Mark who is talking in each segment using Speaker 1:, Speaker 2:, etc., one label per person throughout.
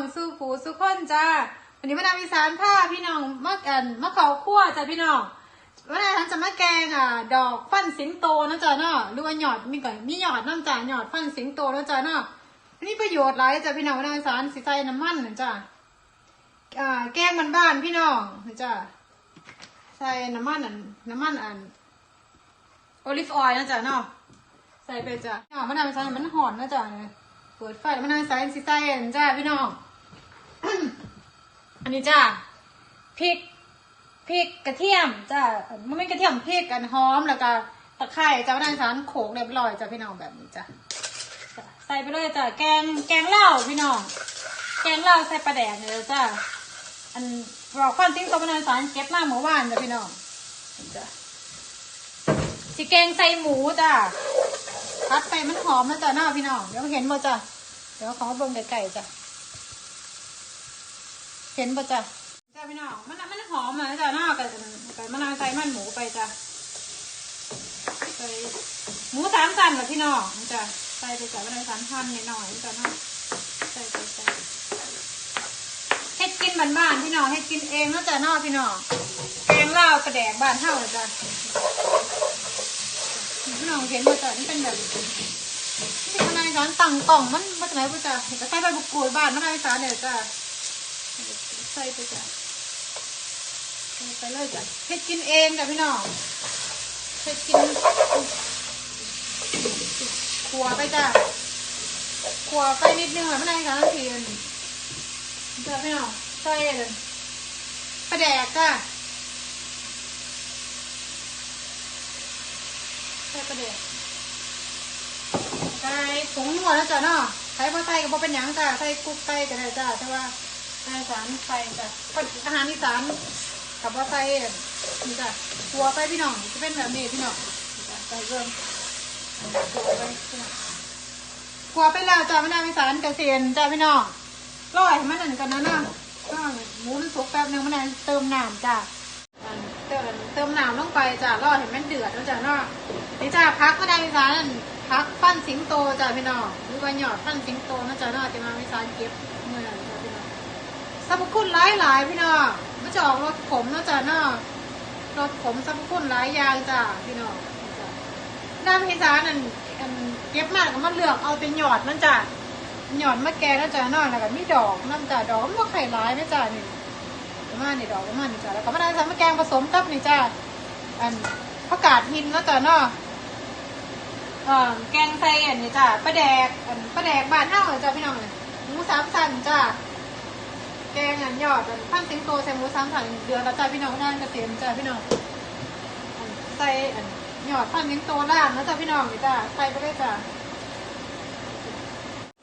Speaker 1: องสู้ผูสู้คนจ้าวันนี้มาดามอีสานผ้าพี่น้องมากันมาเขาคั่วจ้าพี่น้องวันนี้ฉันจะมาแกงอะ ดอกฟันสิงโตนะจ๊ะเนาะหรือว่าหยอดมีก่อนมีหยอดน้ำจ้าหยอดฟันสิงโตนะจ๊ะเนาะนี่ประโยชน์หลายจ้ะพี่น้องวันนี้อีสานสิใส่น้ำมันนะจ้ะอ่าแกงบ้านๆพี่น้องนะจ้ะใส่น้ำมันอันน้ำมันอันโอลิฟออยล์นะจ๊ะเนาะใส่ไปจ้ะพี่น้องมะนาวใส่มันหอนนะจ๊ะเนี่ยเปิดไฟแล้วมะนาวใส่สิใส่อันจ้าพี่น้อง อันนี้จ้าพริกพริกกระเทียมจ้ามันไม่กระเทียมพริกกันหอมแล้วก็ตะไคร้จ้ามะนาวสารโขกเรียบร้อยจ้ะพี่น้องแบบนี้จ้ะใส่ไปเลยจ้ะแกงแกงเหล้าพี่น้อง แกงเหล้าใส่ปลาแดกเนี่ยจ้ะอันบอกความจริงตัวมะนาวสารเก็บมาเมื่อวานจ้ะพี่น้องจ้ะสิแกงใส่หมูจ้ะพัดไปมันหอมนะจ้ะหน้าพี่น้องเดี๋ยวเห็นบ่จ้ะเดี๋ยวขอเบิ่งไก่จ้ะ เห็นบ่จ้ะจ้ะพี่น้องมันมันหอมนะจ้ะน้าก่ไก่มะนาวใส่มันหมูไปจ้ะใส่หมูสามสันกับพี่น้องจ้ะใส่ไปจ้ะมะนาวสามพันนิดหน่อยจ้ะน้าใส่ไปจ้ะเฮ็ดกินบ้านๆพี่น้องเฮ็ดกินเองนะจ้ะน้าพี่น้องแกงเหล้ากระแดกบ้านเท่าเลยจ้ะพี่น้องเห็นมาจากนี่เป็นแบบนี่มันในร้านตังกล่องมันมาจากไหนปะจ๊ะแต่ใส่ใบบุกโกยบ้านมันในสารเนี่ยจ้ะ ใส่ไปจ้ะใส่ไปเลยจ้ะเฮ็ดกินเองจ้ะพี่น้องเฮ็ดกินขัวไปจ้ะขัวไปนิดนึงอะมันในสารทีนจ้ะพี่น้องใส่เลยปลาแดกจ้ะใส่ประเดี๋ยวใส่ผงนัวนะจ๊ะเนาะใส่พอใส่ก็บ่เป็นหยังจ้ะใส่กุ๊กไก่ก็ได้จ้ะแต่ว่า อาหารอีสานใส่จ้ะอาหารอีสานกับว่าใส่นี่จ้ะหัวไปพี่น้องจะเป็นแบบนี้พี่น้องจ้ะใส่เริ่มหัวไปพี่น้องหัวไปแล้วจ้ะมะนาวอีสานกระเซียนจ้ะพี่น้องร้อยให้มันนั่นกันนะเนาะหมูมันสุกแป๊บนึงมะนาวเติมน้ำจ้ะเติมเติมน้ำลงไปจ้ะรอเห็นมันเดือดแล้วจ้ะเนาะนี่จ้ะพักก็ได้พิซซ่านพักปั้นสิงโตจ้ะพี่น้องหรือว่าหยอดปั้นสิงโตนะจ้ะเนาะจะมาพิซซ่าเก็บเมื่อไหร่จ้ะพี่น้อง สรรพคุณหลายหลายๆพี่น้องมันจะออกรสขมนะจ้ะเนาะรสขมสรรพคุณหลายอย่างจ้ะพี่น้องนี่จ้ะน้ำพิซซ่านั่นอันเก็บมาแล้วก็มันเลือกเอาแต่หยอดนั่นจ้ะหยอดมะแกนะจ้ะเนาะแล้วก็มีดอกนั่นจ้ะดอกมันบ่ไข่ร้ายนะจ้ะนี่ประมาณนี่ดอกประมาณนี่จ้ะแล้วก็มาได้ทำมะแกงผสมกับนี่จ้ะอันผักกาดหินแล้วจ้ะเนาะเอ่อแกงใส่อันนี้จ้ะปลาแดกอันปลาแดกบ้านเฮาจ้ะพี่น้องหมูสามสันจ้ะ แกงอันยอดอันพันสิงโตใส่หมูสามสันเดือนละจ้ะพี่น้องงานเกษมจ้ะพี่น้องอันใส่อันยอดพันสิงโตล่างนะจ้ะพี่น้องนี่จ้ะใส่ไปเลยจ้ะ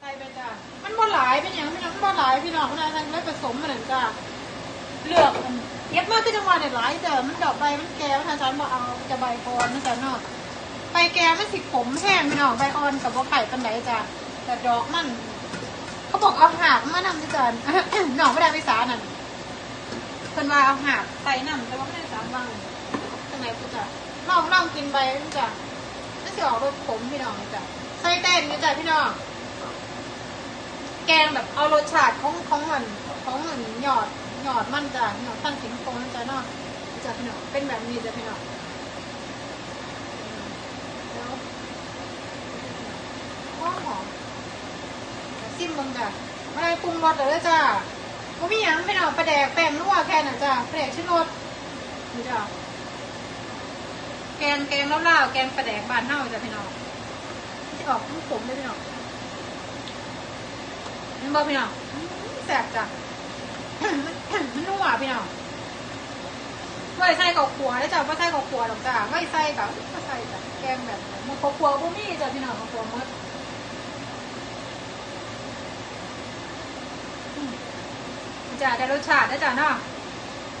Speaker 1: ใส่ไปจ้ะมันบ่หลายเป็นอย่างพี่น้องมันบ่หลายพี่น้องมันอะไรเลยผสมมันนั่นจ้ะเลือกเย็บมากที่จังหวัดเนี่ยหลายแต่มันดอกใบมันแก่มันทางฉันบอกเอาจะใบอ่อนนะจ๊ะเนาะใบแก่มันสิขมแห้งพี่น้องใบอ่อนกับว่าไข่ปันไหนจ้ะแต่ดอกมัน เขาบอกเอาหากมานำด้วยจ้ะหนองไม่ได้ไปสานั่นเพิ่นว่าเอาหากใส่น้ำแต่ว่าไม่ได้สามบังจังไหนกูจ้ะลองลองกินใบมันจ้ะไมันสิออกรสขมพี่น้องจ้ะใส่เต้นนี่จ้ะพี่น้อง แกงแบบเอารสชาติของของมันของมันหยอดหยอดมันจ้ะหยอดตั้งสิงโตนะจ้ะเนาะจ้ะพี่น้องเป็นแบบนี้จ้ะพี่น้องแล้วหอม หอมซิมเบังจ้ะม่ได้ปรุงรสเลยจ้ะก็มีอย่างพี่น้องปลาแดกแป้งนัวแค่นั้นจ้ะปลาแดกชิ้นรสนี่จ้ะแกงแกงเล่าๆแกงปลาแดกบานเฮาจ้ะพี่น้องที่ออกขมๆเลยพี่น้องมันบอกพี่น้องอื้อแสบจ้ะมันนัวพี่น้องไม่ใส่กับขัวแล้วจ้ะไม่ใส่กับขัวหรอกจ้ะไม่ใส่กับไม่ใส่จ้ะแกงแบบมันกับขัวบุมี่จ้ะพี่น้องกับขัวหมดอืม จ้ะแต่รสชาตินะจ้ะเนาะ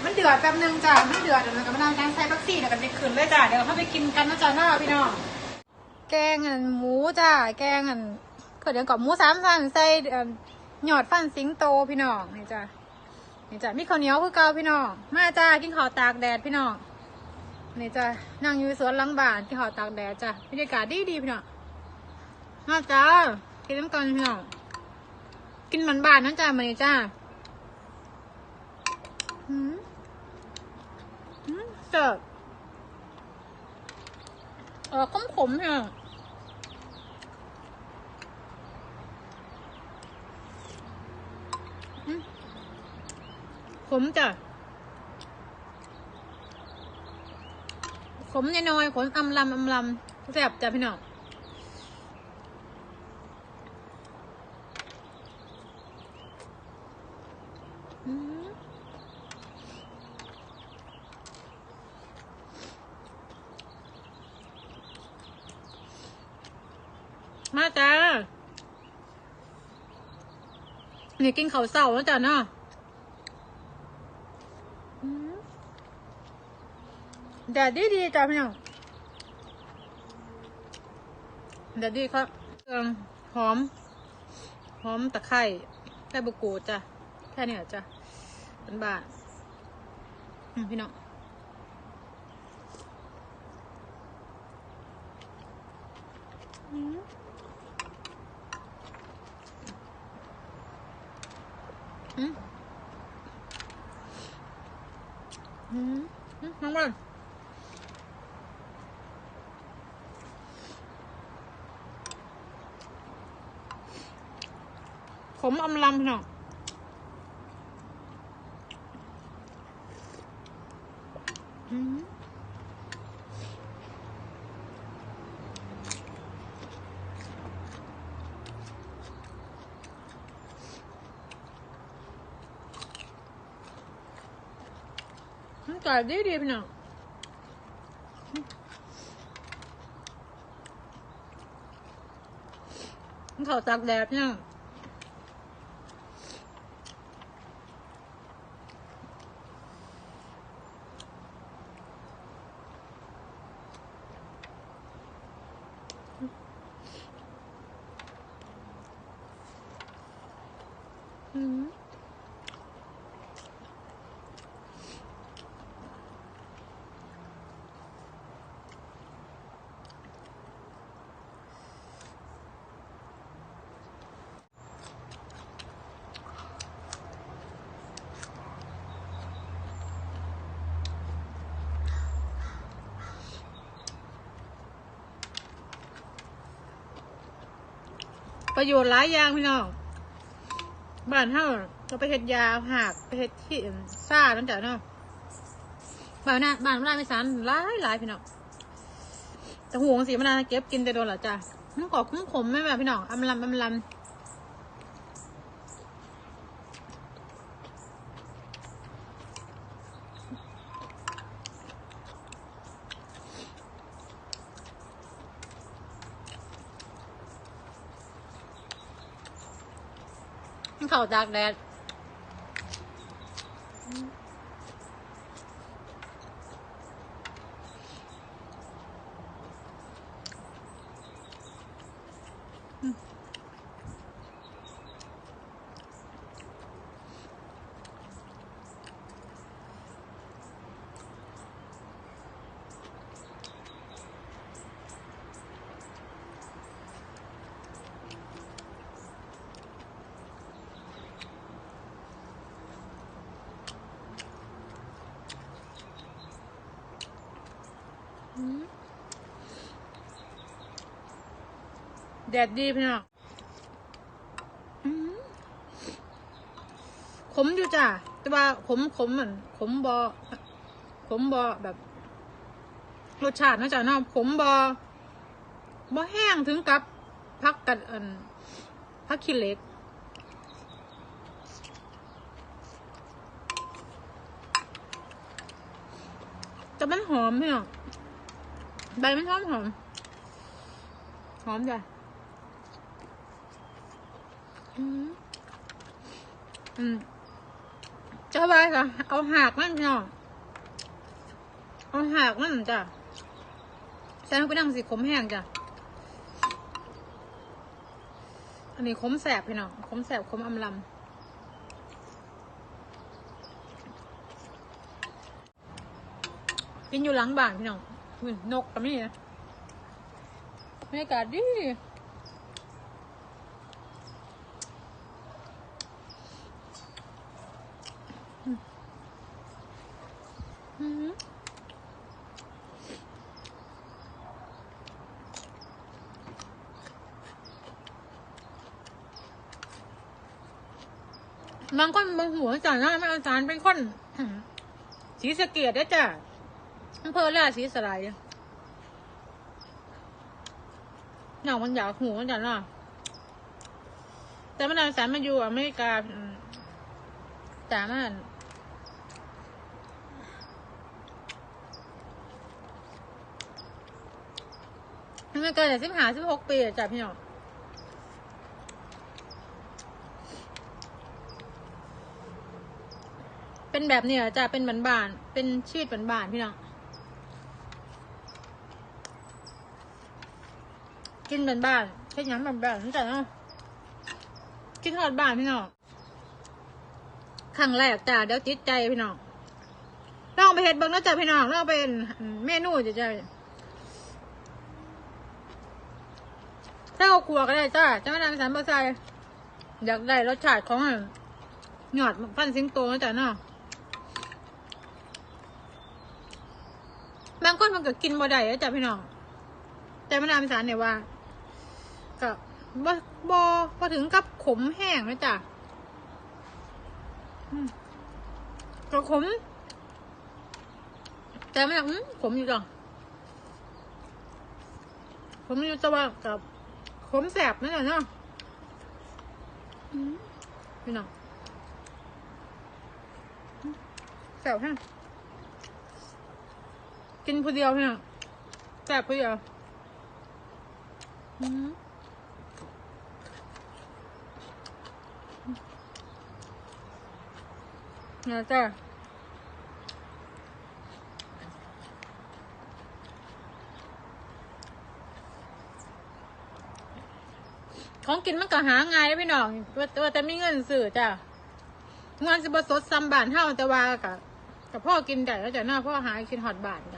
Speaker 1: มันเดือดแป๊บนึงจ้ะมันเดือดแล้วก็มานั่งแกงใส่บักซี่แล้วก็จะขึ้นเลยจ้ะเดี๋ยวเข้าไปกินกันนะจ้ะเนาะพี่น้องแกงอันหมูจ้ะแกงอันก็เดี๋ยวกับหมูสามสันใส่เอิ่มหยอดฟันสิงโตพี่น้องนี่จ้ะนี่จ้ะมีข้าวเหนียวคือเก่าพี่น้องมาจ้ากินข้าวตากแดดพี่น้องนี่จ้ะนั่งอยู่สวนหลังบ้านกินข้าวตากแดดจ้ะบรรยากาศดีดีพี่น้องมาจ้ากินน้ำกันพี่น้องกินมันบานนั่นจ้ามันนี่จ้าอืม จะเสิร์ฟเออขมขมเนี่ยอืมขมจ้ะขมน้อยๆขมอำลำอำลำแซ่บจ้ะพี่น้อง อืม มาจ้านี่กินเขาเสาแล้วจ้ะเนาะอืมแดดดีดีจ้ะพี่น้องแดดดีครับเครื่องหอม หอมตะไคร้ไข่บุกูจ้ะ แค่นี้เหรอจ้ะเป็นบาทพี่น้องอืมอืมอืมอืมน้องบอลข มอำลำพี่น้องมันไก่ดีดีพี่น้องมันเขาตากแดดพี่น้อง ประโยชน์หลายอย่างพี่น้อง บ้านเฮาก็ไปเห็ดยาหักไปเห็ดที่ซ่านั่นจ้ะเนาะบ้านน่ะบ้านบ้านไม่สานหลายหลายพี่น้องแต่ห่วงสีมันนาเก็บกินแต่โดนเหรอจ้ะมันกรอบคุ้มขมไม่แบบพี่น้องอำลำอำลำ เข่าจากแดดอืม แดดดีพี่น้องขมอยู่จ้ะ แต่ว่าขมขมเหมือนขมบอขมบอแบบ รสชาตินะจ๊ะเนาะขมบอบอแห้งถึงกับพักกันอันพักขี้เล็กแต่มันหอมพี่น้องใบมันหอมหอมหอมจ้ะ อืมอืมเจ้าใบค่ะเอาหากมันพี่น้องเอาหากมันจ้ะใส่ลงไปนั่งสิขมแห้งจ้ะ อันนี้ขมแสบพี่น้องขมแสบขมอำลำกินอยู่หลังบ้านพี่น้องนกกับนี่นะบรรยากาศดี บางคนบางหัวจ้ะนะแม่อาจารย์เป็นคนสีสเกียดได้จ้ะอำเภอราศีสไลยหนองมันอยากหูจ้ะเนาะแต่แม่อาจารย์มาอยู่อเมริกาอืมจ้ามันอเมริกาแต่สิบห้าสิบหกปีจ้ะพี่น้อง เป็นแบบเนี้ยจะเป็นบานบานๆเป็นชีดบานบานๆพี่น้องกินบานบานๆแค่ยังบานบานๆนั่นจ้ะเนาะกินทอดบานพี่น้องครั้งแรกจ้ะเดี๋ยวติดใจพี่น้องลองไปเห็ดเบิ่งนะจ้ะพี่น้องลองเป็นเมนูจ้ะจ้ะถ้าเอาครัวก็ได้จ้ะจะไม่นำสารบะไซอยากได้รสชาติของหยอดฟันสิงโตนะจ้ะเนาะางคนมันก็กินบ่ได้แล้วจ้ะพี่น้อง แต่มะนาวอีสานเนี่ยว่าก็บ่บ่บ่ถึงกับขมแห้งนะจ้ะก็ขม แต่ไม่อืมขมอยู่จ้ะขมอยู่แต่ว่ากับขมแสบนั่นแหละเนาะพี่น้องแสบแห้ง กินผู้เดียวเนี่ยแซ่บผู้เดียวเนี่ยจ้ะของกินมันก็หาง่ายนะพี่น้องว่าว่แต่มีเงินซื้อจ้ะงินสิบสดซ้ำบานเท่าแต่ว่ากับกับพ่อกินได้แล้วจ้ะหน้าพ่อหายกินหอดบานจ้ะ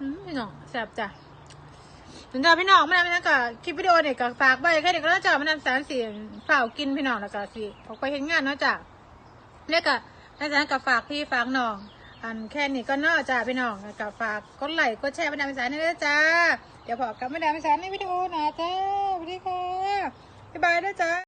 Speaker 1: อืมพี่น้องแซ่บจ้ะถึงจะพี่น้องมาแล้วนก็คลิปวิดีโอเนี่ยก็ฝากไว้แค่เด็กแล้วจ้ะมานำสารสีเปล่ากินพี่น้องแล้วก็สิออกไปเห็นงานเนาะจ้ะเนี่ยก็อาจารก็ฝากพี่ฝากน้อง อันแค่นี้ก็เนาจ้ะพี่น้องก็ฝากกดไลค์กดแชร์มานำสารนี่ด้วยจ้าเดี๋ยวพบกับมานำสารในวิดีโอหนะจ้าสวัสดีค่ะบ๊ายบายด้วยจ้า